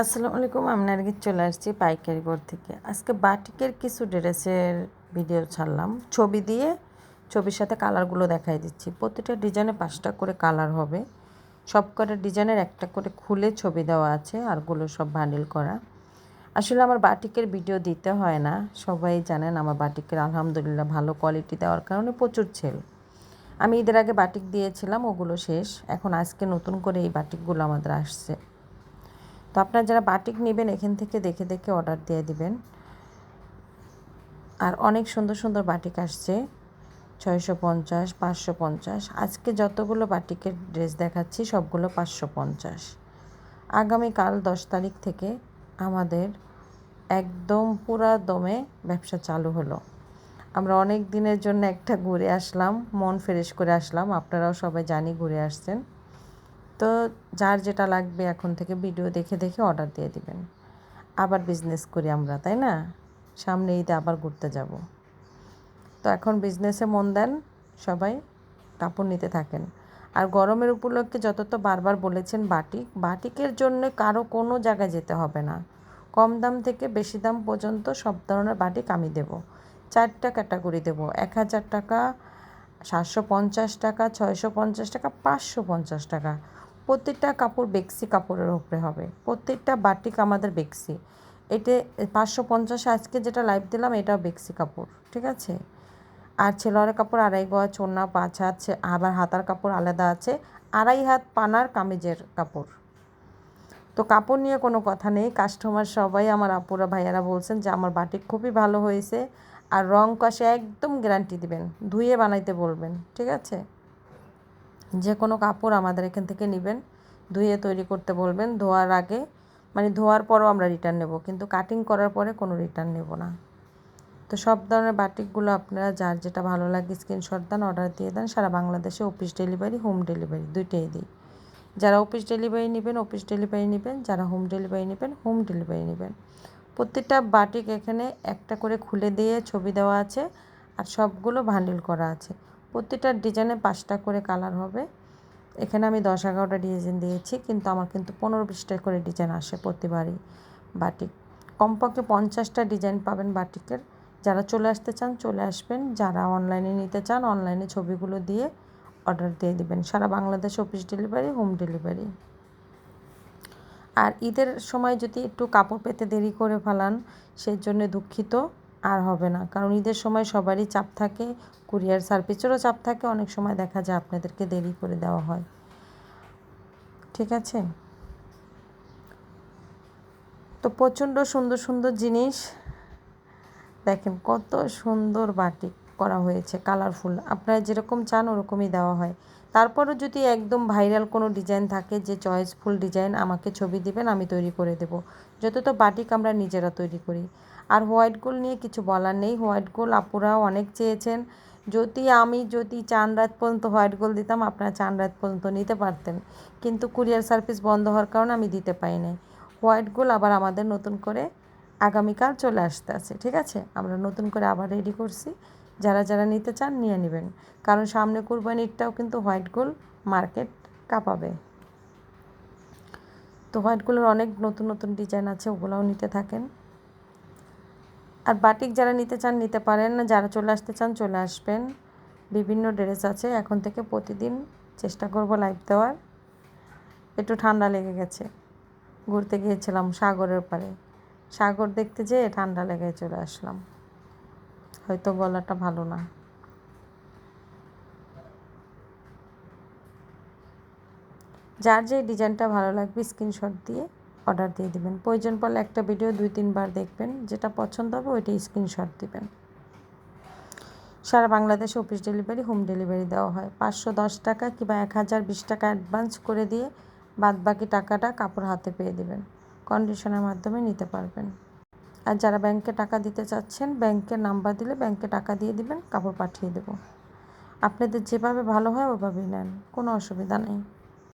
আসসালামু আলাইকুম, আমি নার্গিস চলে আসছি পাইকারি বোর্ড থেকে। আজকে বাটিকের কিছু ড্রেসের ভিডিও ছাড়লাম। ছবি দিয়ে ছবির সাথে কালারগুলো দেখাই দিচ্ছি। প্রতিটা ডিজাইনে পাঁচটা করে কালার হবে। সব কটা ডিজাইনের একটা করে খুলে ছবি দেওয়া আছে আরগুলো সব বান্ডিল করা। আসলে আমার বাটিকের ভিডিও দিতে হয় না। সবাই জানেন আমার বাটিকের আলহামদুলিল্লাহ ভালো কোয়ালিটি দেওয়ার কারণে প্রচুর ছেল আমি ঈদের আগে বাটিক দিয়েছিলাম, ওগুলো শেষ। এখন আজকে নতুন করে এই বাটিকগুলো আমাদের আসছে। তো আপনারা যারা বাটিক নেবেন, এখান থেকে দেখে দেখে অর্ডার দিয়ে দিবেন। আর অনেক সুন্দর সুন্দর বাটিক আসছে। ছয়শো পঞ্চাশ, পাঁচশো পঞ্চাশ। আজকে যতগুলো বাটিকের ড্রেস দেখাচ্ছি, সবগুলো পাঁচশো পঞ্চাশ। আগামীকাল দশ তারিখ থেকে আমাদের একদম পুরা দমে ব্যবসা চালু হলো। আমরা অনেক দিনের জন্য একটা ঘুরে আসলাম, মন ফ্রেশ করে আসলাম। আপনারাও সবাই জানি ঘুরে আসছেন। তো যার যেটা লাগবে এখন থেকে ভিডিও দেখে দেখে অর্ডার দিয়ে দিবেন। আবার বিজনেস করি আমরা, তাই না? সামনে ঈদে আবার ঘুরতে যাব। তো এখন বিজনেসে মন দেন সবাই, কাপড় নিতে থাকেন। আর গরমের উপলক্ষে যত তো বারবার বলেছেন বাটিক বাটিকের জন্য কারও কোনো জায়গায় যেতে হবে না। কম দাম থেকে বেশি দাম পর্যন্ত সব ধরনের বাটিক আমি দেব। চারটা ক্যাটাগরি দেব। এক হাজার টাকা, সাতশো পঞ্চাশ টাকা, ছয়শো পঞ্চাশ টাকা, পাঁচশো পঞ্চাশ টাকা। প্রত্যেকটা কাপড় বেক্সি কাপড়ের উপরে হবে। প্রত্যেকটা বাটিক আমাদের বেক্সি। এটা পাঁচশো পঞ্চাশ আজকে যেটা লাইভ দিলাম, এটাও বেক্সি কাপড়, ঠিক আছে? আর ছেলোয়ারের কাপড় আড়াই গোয়া চোনা পাঁচ হাত আবার হাতার কাপড় আলাদা আছে। আড়াই হাত পানার কামিজের কাপড়। তো কাপড় নিয়ে কোনো কথা নেই। কাস্টমার সবাই, আমার আপুরা, ভাইয়ারা বলছেন যে আমার বাটিক খুবই ভালো হয়েছে। আর রং কষে একদম গ্যারান্টি দিবেন। ধুয়ে বানাইতে বলবেন, ঠিক আছে? যে কোনো কাপড় আমাদের এখান থেকে নেবেন, ধুয়ে তৈরি করতে বলবেন, ধোয়ার আগে মানে ধোয়ার পরও আমরা রিটার্ন নেব, কিন্তু কাটিং করার পরে কোনো রিটার্ন নেব না। তো সব ধরনের বাটিকগুলো আপনারা যার যেটা ভালো লাগে স্ক্রিনশট দেন অর্ডার দিয়ে দেন, সারা বাংলাদেশে অফিস ডেলিভারি হোম ডেলিভারি দুইটাই দিই। যারা অফিস ডেলিভারি নেবেন অফিস ডেলিভারি নেবেন, যারা হোম ডেলিভারি নেবেন হোম ডেলিভারি নেবেন। প্রত্যেকটা বাটিক এখানে একটা করে খুলে দিয়ে ছবি দেওয়া আছে, আর সবগুলো ভান্ডিল করা আছে। প্রতিটা ডিজাইনে পাঁচটা করে কালার হবে। এখানে আমি দশ এগারোটা ডিজাইন দিয়েছি, কিন্তু আমার কিন্তু পনেরো বিশটা করে ডিজাইন আসে প্রতিবারই বাটিক। কমপক্ষে পঞ্চাশটা ডিজাইন পাবেন বাটিকের। যারা চলে আসতে চান, চলে আসবেন। যারা অনলাইনে নিতে চান, অনলাইনে ছবিগুলো দিয়ে অর্ডার দিয়ে দিবেন। সারা Bangladesh office delivery, home delivery. আর ঈদের সময় যদি একটু কাপড় পেতে দেরি করে ফেলান, সেই জন্য দুঃখিত। আর হবে না। কারণ ঈদের সময় সবারই চাপ থাকে, কুরিয়ার সার্ভিসেরও চাপ থাকে, অনেক সময় দেখা যায় আপনাদেরকে দেরি করে দেওয়া হয়। ঠিক আছে? তো প্রচণ্ড সুন্দর সুন্দর জিনিস। দেখেন কত সুন্দর বাটিক করা হয়েছে, কালারফুল। আপনারা যেরকম চান ওরকমই দেওয়া হয়। তারপরও যদি একদম ভাইরাল কোনো ডিজাইন থাকে যে চয়েসফুল ডিজাইন, আমাকে ছবি দিবেন, আমি তৈরি করে দেব। যত তো বাটিক আমরা নিজেরা তৈরি করি। আর হোয়াইট গোল নিয়ে কিছু বলার নেই। হোয়াইট গোল আপুরাও অনেক চেয়েছেন। যদি আমি, যদি চান রাত পর্যন্ত হোয়াইট গোল দিতাম, আপনারা চান রাত পর্যন্ত নিতে পারতেন। কিন্তু কুরিয়ার সার্ভিস বন্ধ হওয়ার কারণে আমি দিতে পাই নাই। হোয়াইট গোল আবার আমাদের নতুন করে আগামীকাল চলে আসতে আছে। ঠিক আছে? আমরা নতুন করে আবার রেডি করছি। যারা যারা নিতে চান নিয়ে নেবেন। কারণ সামনে কুরবানিরটাও কিন্তু হোয়াইট গোল মার্কেট কাঁপাবে। তো হোয়াইট গোলের অনেক নতুন নতুন ডিজাইন আছে, ওগুলোও নিতে থাকেন। আর বাটিক যারা নিতে চান, নিতে পারেন যারা চলে আসতে চান, চলে আসবেন। বিভিন্ন ড্রেস আছে। এখন থেকে প্রতিদিন চেষ্টা করব লাইভ দেওয়ার। একটু ঠান্ডা লেগে গেছে। ঘুরতে গিয়েছিলাম সাগরের পারে সাগর দেখতে যেয়ে ঠান্ডা লেগে চলে আসলাম। হয়তো গলাটা ভালো না। যার যে ডিজাইনটা ভালো লাগবে, স্ক্রিনশট দিয়ে অর্ডার দিয়ে দিবেন। প্রয়োজন পড়লে একটা ভিডিও দুই, তিনবার দেখবেন, যেটা পছন্দ হবে ওইটা স্ক্রিনশট দিবেন। সারা বাংলাদেশে অফিস ডেলিভারি হোম ডেলিভারি দেওয়া হয়। পাঁচশো দশ টাকা কিংবা এক হাজার বিশ টাকা অ্যাডভান্স করে দিয়ে বাদ বাকি টাকাটা কাপড় হাতে পেয়ে দেবেন। কন্ডিশনের মাধ্যমে নিতে পারবেন। আর যারা ব্যাংকে টাকা দিতে চাচ্ছেন ব্যাংকের নাম্বার দিলে ব্যাংকে টাকা দিয়ে দিবেন, কাপড় পাঠিয়ে দেব। আপনাদের যেভাবে ভালো হয় ওভাবেই নেন, কোনো অসুবিধা নেই।